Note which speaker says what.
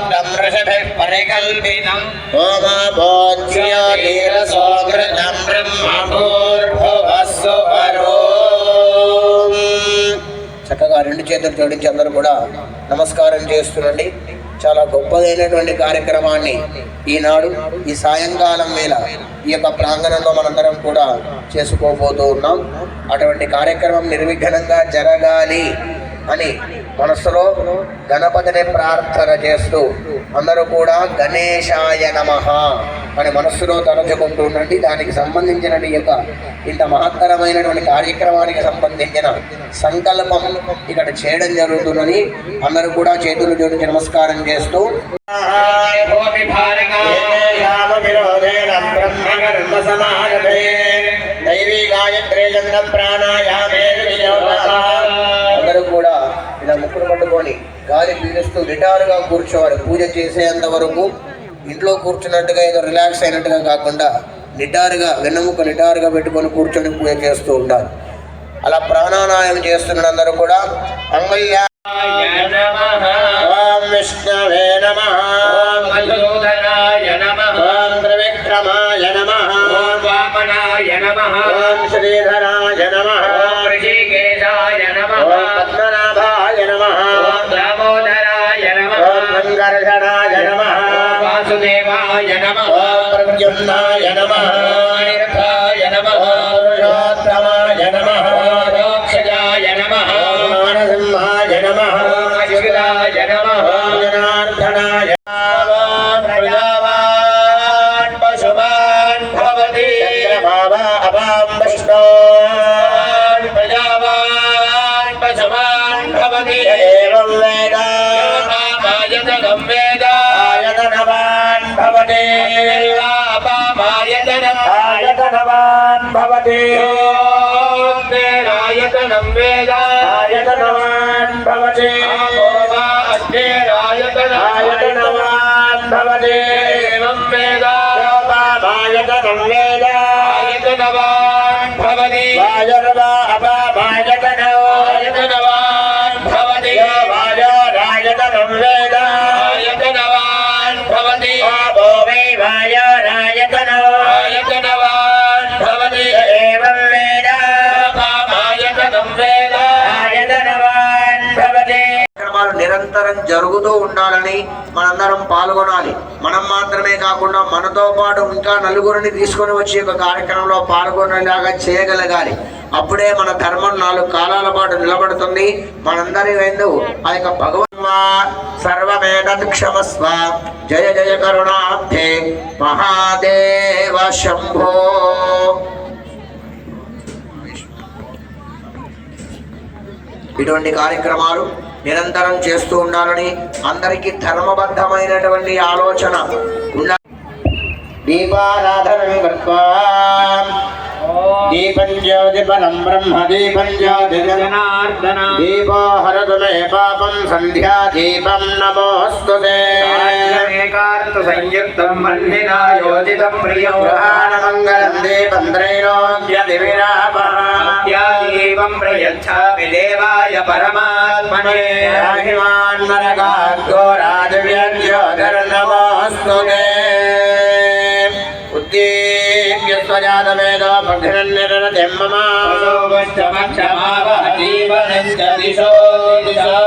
Speaker 1: प्रोक्तं ऋषभिः परिकल्पितम् ओमापोज्योतिरसोऽमृतं ब्रह्मभूर्भुवस्सु చక్కగా రెండు చేతులు జోడించి అందరూ కూడా నమస్కారం చేస్తుండండి చాలా గొప్పదైనటువంటి కార్యక్రమాన్ని ఈనాడు ఈ సాయంకాలం వేళ ఈ యొక్క ప్రాంగణంలో మనందరం కూడా చేసుకోబోతూ ఉన్నాం అటువంటి కార్యక్రమం నిర్విఘ్నంగా జరగాలి అని మనసులో గణపతిని ప్రార్థన చేస్తూ అందరూ కూడా గణేశాయ నమః అని మనస్సులో తలచుకుంటూ ఉండండి దానికి సంబంధించిన యొక్క ఇంత మహత్తరమైనటువంటి కార్యక్రమానికి సంబంధించిన సంకల్పం ఇక్కడ చేయడం జరుగుతున్నది అందరూ కూడా చేతులు జోడించి నమస్కారం చేస్తూ దైవీ గాయత్రే చంద్ర ప్రాణాయామే ఇలా ముక్కులు పట్టుకొని గాలి పీలుస్తూ నిటారుగా కూర్చోవాలి. పూజ చేసేంత వరకు ఇంట్లో కూర్చున్నట్టుగా ఏదో రిలాక్స్ అయినట్టుగా కాకుండా నిటారుగా వెన్నెముక నిటారుగా పెట్టుకొని కూర్చొని పూజ చేస్తూ ఉండాలి. అలా ప్రాణాయామం చేస్తున్న అందరూ కూడా అంగయ్య. ఓం విష్ణవే నమ. ఓం త్రివిక్రమాయ నమ. ఓం శ్రీధరాయ నమ. ఓం పద్మనాభాయ ప్రద్యుమ్నాయ నమ.
Speaker 2: అనిరుద్ధాయ నమ.
Speaker 1: పురుషోత్తమాయ నమ.
Speaker 2: మోక్షజాయ నమ.
Speaker 1: మానసింహాయ నమ.
Speaker 2: అచ్యుతాయ నమ.
Speaker 1: జనార్దనాయ
Speaker 2: ప్రజావాన్ పశుమాన్ భవతి.
Speaker 1: చంద్రభావ అపాం విష్ణో ఆయతనవాన్ భవతి
Speaker 2: ఆయతనం వేద
Speaker 1: ఆయతనవాన్ భవతి
Speaker 2: అగ్నేరాయతనం
Speaker 1: ఆయతనవాన్ భవతి
Speaker 2: ఏవం వేద
Speaker 1: యోపామాయతనం వేద
Speaker 2: ఆయతనవాన్ భవతి
Speaker 1: వాయర్వా అపామాయతనో
Speaker 2: ఆయతనవాన్ భవతి
Speaker 1: కార్యక్రమాలు నిరంతరం జరుగుతూ ఉండాలని మనందరం పాల్గొనాలి. మనం మాత్రమే కాకుండా మనతో పాటు ఇంకా నలుగురిని తీసుకొని వచ్చి ఒక కార్యక్రమంలో పాల్గొనేలాగా చేయగలగాలి. అప్పుడే మన ధర్మం నాలుగు కాలాల పాటు నిలబడుతుంది. మనందరి వెందు ఆ యొక్క భగవన్వా సర్వమేతత్ క్షమస్వ జయ జయ కరుణాబ్ధే మహాదేవ శంభో. ఇటువంటి కార్యక్రమాలు నిరంతరం చేస్తూ ఉండాలని అందరికీ ధర్మబద్ధమైనటువంటి ఆలోచన. ఉండాలి దీపారాధనం కృత్వా. దీపం జ్యోతి పరం బ్రహ్మ దీపం జ్యోతి
Speaker 2: జనార్దన
Speaker 1: దీపో మే పాపం సంధ్యా దీపం నమోస్తు
Speaker 2: ఏకాంత సంయుక్తం మన్నినా యోజితం ప్రియం
Speaker 1: మంగళం దీపం త్రైలోక్య
Speaker 2: దీపం ప్రయచ్ఛామి దేవాయ పరమాత్మనే
Speaker 1: ఉద్దీప్య స్వజాతవేదో భగ్రన్నిరతిం మమ
Speaker 2: జీవనం చ దిశో దిశా